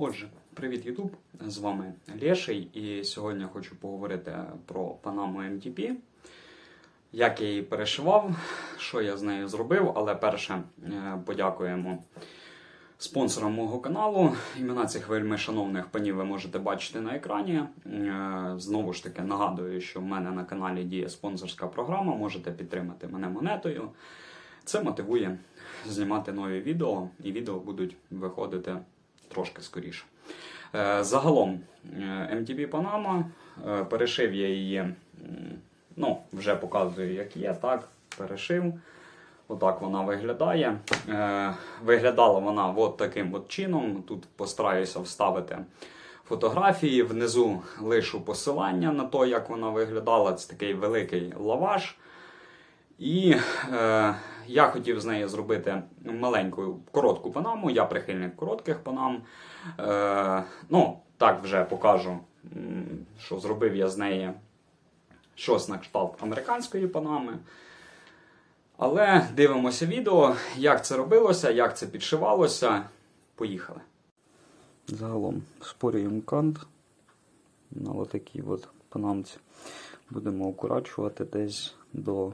Отже, привіт, Ютуб! З вами Леший, і сьогодні я хочу поговорити про Панаму MTP, як я її перешивав, що я з нею зробив. Але перше е, подякуємо спонсорам мого каналу. Імена цих вельми шановних панів ви можете бачити на екрані. Е, Знову ж таки нагадую, що в мене на каналі діє спонсорська програма. Можете підтримати мене монетою. Це мотивує знімати нові відео, і відео будуть виходити трошки скоріше. Е, Загалом е, MTB Panama, е, перешив я її, ну, вже показую, як є, так, перешив. Отак вона виглядає. Виглядала вона от таким от чином. Тут постараюся вставити фотографії. Внизу лишу посилання на те, як вона виглядала. Це такий великий лаваш. І я хотів з неї зробити маленьку коротку панаму. Я прихильник коротких панам. Е, ну, так вже покажу, що зробив я з неї щось на кшталт американської панами. Але дивимося відео, як це робилося, як це підшивалося. Поїхали. Загалом спорюємо кант на отакій от панамці. Будемо укорачувати десь до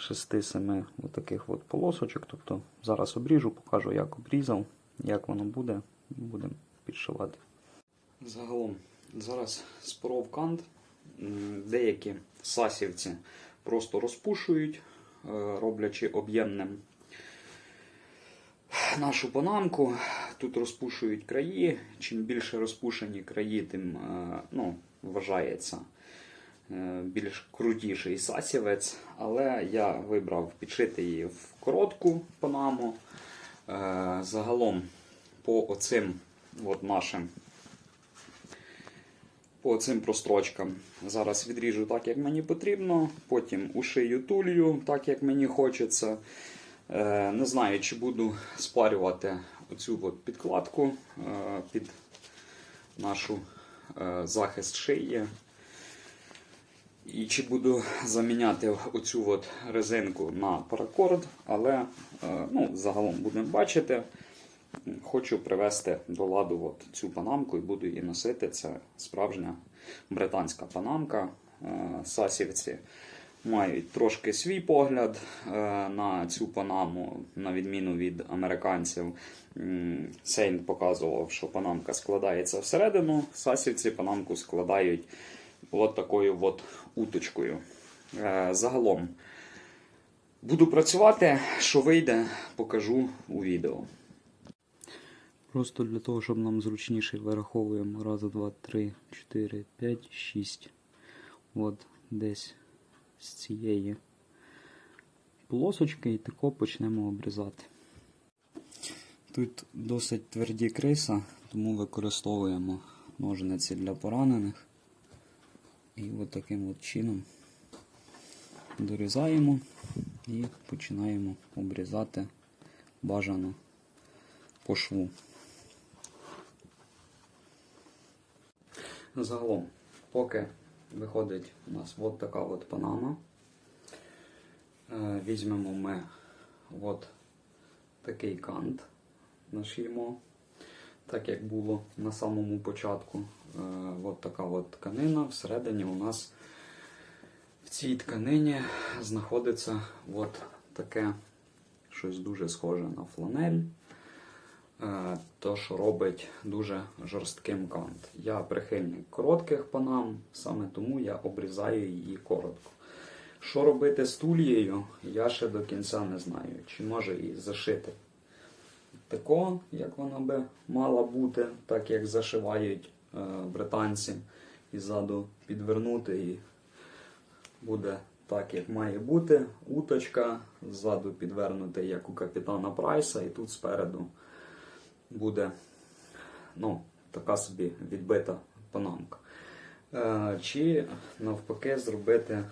6-7 отаких от полосочок. Тобто зараз обріжу, покажу, як обрізав, як воно буде, будемо підшивати. Загалом, зараз споров кант. Деякі сасівці просто розпушують, е, роблячи об'ємним нашу панамку. Тут розпушують краї. Чим більше розпушені краї, тим е, ну, вважається більш крутіший сасівець. Але я вибрав підшити її в коротку панаму. Е, Загалом по оцим от нашим по цим прострочкам. Зараз відріжу так, як мені потрібно, потім ушию тулью, так як мені хочеться. Е, Не знаю, чи буду спарювати оцю от підкладку е, під нашу е, захист шиї. І чи буду заміняти оцю от резинку на паракорд, але е, ну, загалом будемо бачити. Хочу привести до ладу от цю панамку і буду її носити. Це справжня британська панамка. Е, Сасівці мають трошки свій погляд е, на цю панаму, на відміну від американців. Сейн показував, що панамка складається всередину. Сасівці панамку складають от такою от уточкою. Е, Загалом буду працювати, що вийде, покажу у відео. Просто для того, щоб нам зручніше вираховуємо раз, два, три, чотири, п'ять, шість. От десь з цієї полосочки і тако почнемо обрізати. Тут досить тверді криса, тому використовуємо ножниці для поранених. І от таким от чином дорізаємо і починаємо обрізати бажано по шву. Загалом, поки виходить у нас от така от панама, е, візьмемо ми от такий кант, нашиємо, так як було на самому початку. Е, От така от тканина. Всередині у нас в цій тканині знаходиться от таке щось дуже схоже на фланель. Е, То, що робить дуже жорстким кант. Я прихильник коротких панам, саме тому я обрізаю її коротко. Що робити з тульєю, я ще до кінця не знаю. Чи може її зашити тако, як вона би мала бути, так як зашивають британці, і ззаду підвернути і буде так, як має бути. Уточка, ззаду підвернути, як у капітана Прайса, і тут спереду буде ну, така собі відбита панамка. Е, Чи навпаки зробити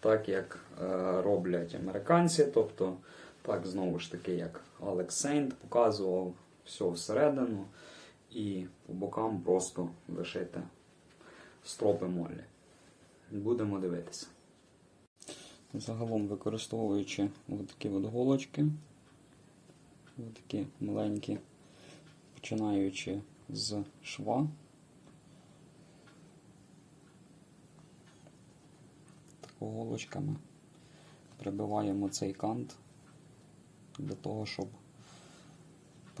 так, як е, роблять американці, тобто так знову ж таки, як Алекс Сейнт показував, все всередину і по бокам просто лишити стропи молі. Будемо дивитися. Загалом використовуючи такі от голочки, такі маленькі починаючи з шва. Голочками прибиваємо цей кант для того, щоб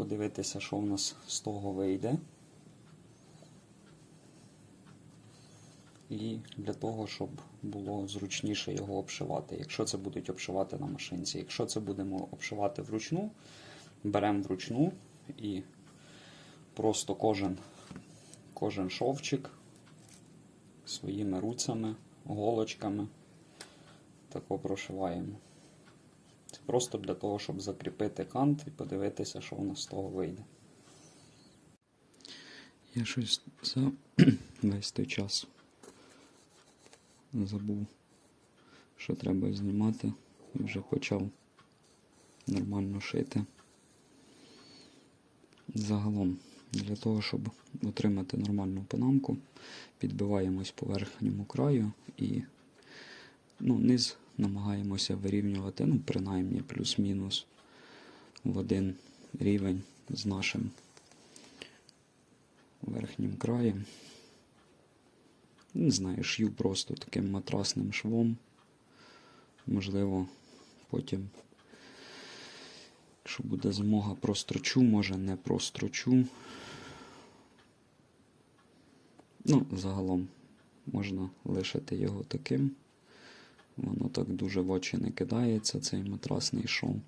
подивитися, що в нас з того вийде. І для того, щоб було зручніше його обшивати, якщо це будуть обшивати на машинці. Якщо це будемо обшивати вручну, беремо вручну і просто кожен, кожен шовчик своїми руцями, голочками тако прошиваємо. Просто для того, щоб закріпити кант і подивитися, що у нас з того вийде. Я щось за весь той час забув, що треба знімати, і вже почав нормально шити. Загалом, для того, щоб отримати нормальну панамку, підбиваємось по верхньому краю і ну, низ намагаємося вирівнювати, ну, принаймні плюс-мінус в один рівень з нашим верхнім краєм. Не знаю, шью просто таким матрасним швом. Можливо, потім, якщо буде змога, прострочу, може не прострочу. Ну, загалом можна лишити його таким. Воно так дуже в очі не кидається, цей матрасний шов.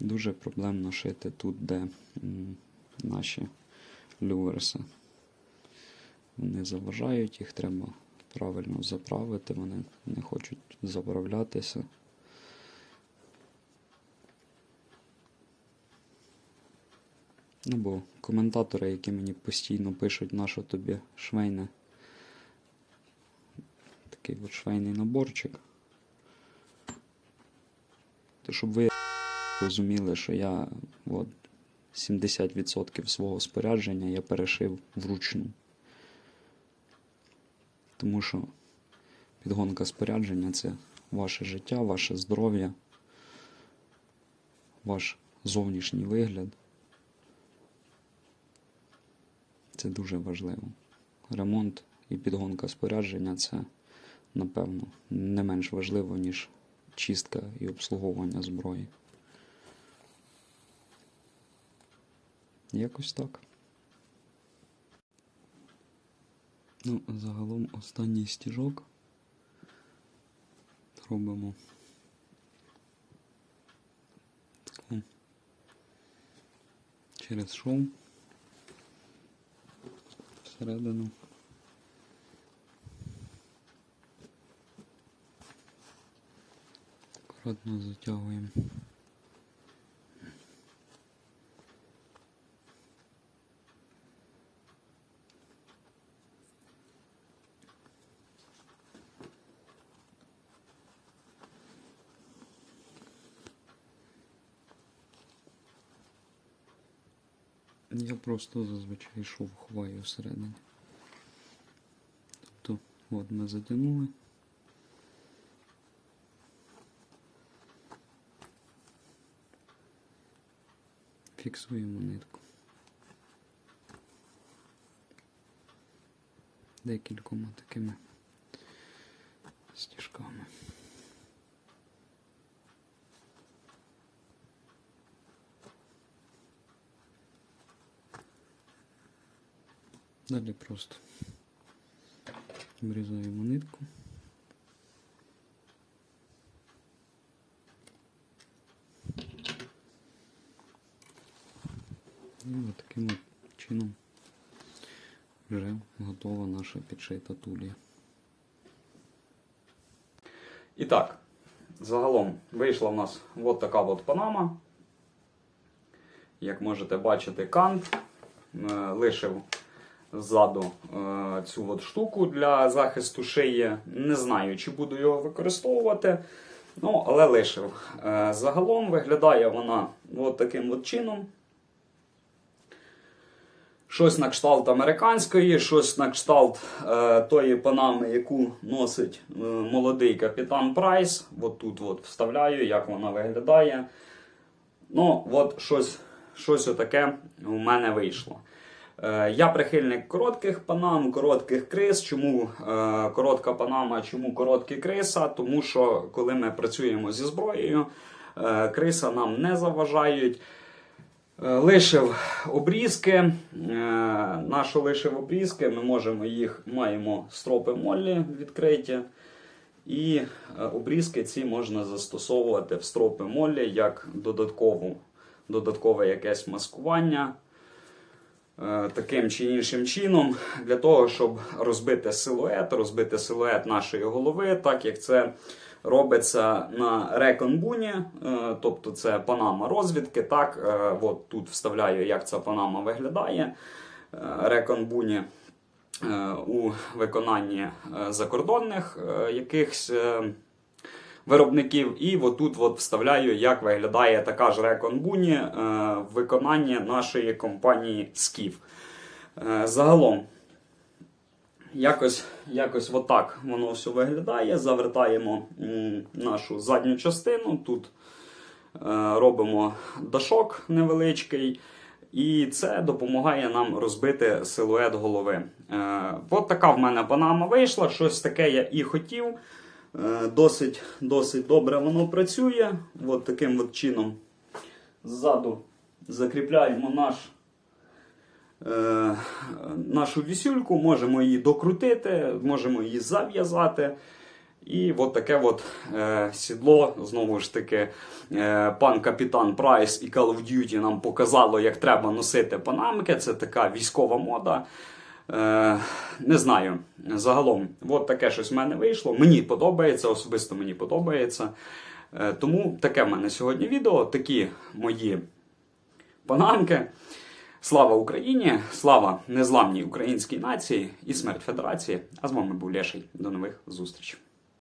Дуже проблемно шити тут, де наші люверси. Вони заважають, їх треба правильно заправити, вони не хочуть заправлятися. Ну, бо коментатори, які мені постійно пишуть, на що тобі швейне. Такий от швейний наборчик. То щоб ви розуміли, що я от, 70% свого спорядження я перешив вручну. Тому що підгонка спорядження це ваше життя, ваше здоров'я, ваш зовнішній вигляд. Це дуже важливо. Ремонт і підгонка спорядження це, напевно, не менш важливо, ніж чистка і обслуговування зброї. Якось так. Ну, загалом останній стіжок робимо через шов всередину. Аккуратно затягуємо. Я просто зазвичай шов ховаю всередині. Тобто, от ми затягнули. Фіксуємо нитку. Декількома такими стіжками. Далі просто обрізаємо нитку. І от таким чином вже готова наша підшита тулія. І так, загалом вийшла в нас от така от панама. Як можете бачити, кант е, лишив ззаду е, цю от штуку для захисту шиї. Не знаю, чи буду його використовувати. Ну, але лишив. Е, загалом виглядає вона от таким от чином. щось на кшталт американської, щось на кшталт е, тої панами, яку носить е, молодий капітан Прайс. От тут от вставляю, як вона виглядає. Ну, от щось, щось отаке у мене вийшло. Е, Я прихильник коротких панам, коротких крис. Чому е, коротка панама, чому короткі криса? Тому що коли ми працюємо зі зброєю, е, криса нам не заважають. Лишив обрізки. Нащо лишив обрізки? Ми можемо їх маємо стропи моллі відкриті. І обрізки ці можна застосовувати в стропи моллі як додаткову, додаткове якесь маскування таким чи іншим чином, для того, щоб розбити силует, розбити силует нашої голови, так як це робиться на реконбуні, е, тобто це панама розвідки. Так, е, от тут вставляю, як ця панама виглядає. Е, Реконбуні е, у виконанні е, закордонних е, якихось е, виробників. І отут от вставляю, як виглядає така ж реконбуні е, в виконанні нашої компанії Скіф. Е, Загалом, якось, якось отак воно все виглядає. Завертаємо нашу задню частину. Тут е, робимо дашок невеличкий. І це допомагає нам розбити силует голови. Е, от така в мене панама вийшла. Щось таке я і хотів. Е, досить, досить добре воно працює. От таким от чином ззаду закріпляємо наш, е, нашу вісюльку, можемо її докрутити, можемо її зав'язати. І от таке от е, сідло, знову ж таки, е, пан капітан Прайс і Call of Duty нам показало, як треба носити панамки. Це така військова мода. Е, не знаю. Загалом, от таке щось в мене вийшло. Мені подобається, особисто мені подобається. Е, тому таке в мене сьогодні відео. Такі мої бананки. Слава Україні! Слава незламній українській нації і смерть Федерації! А з вами був Леший. До нових зустрічей!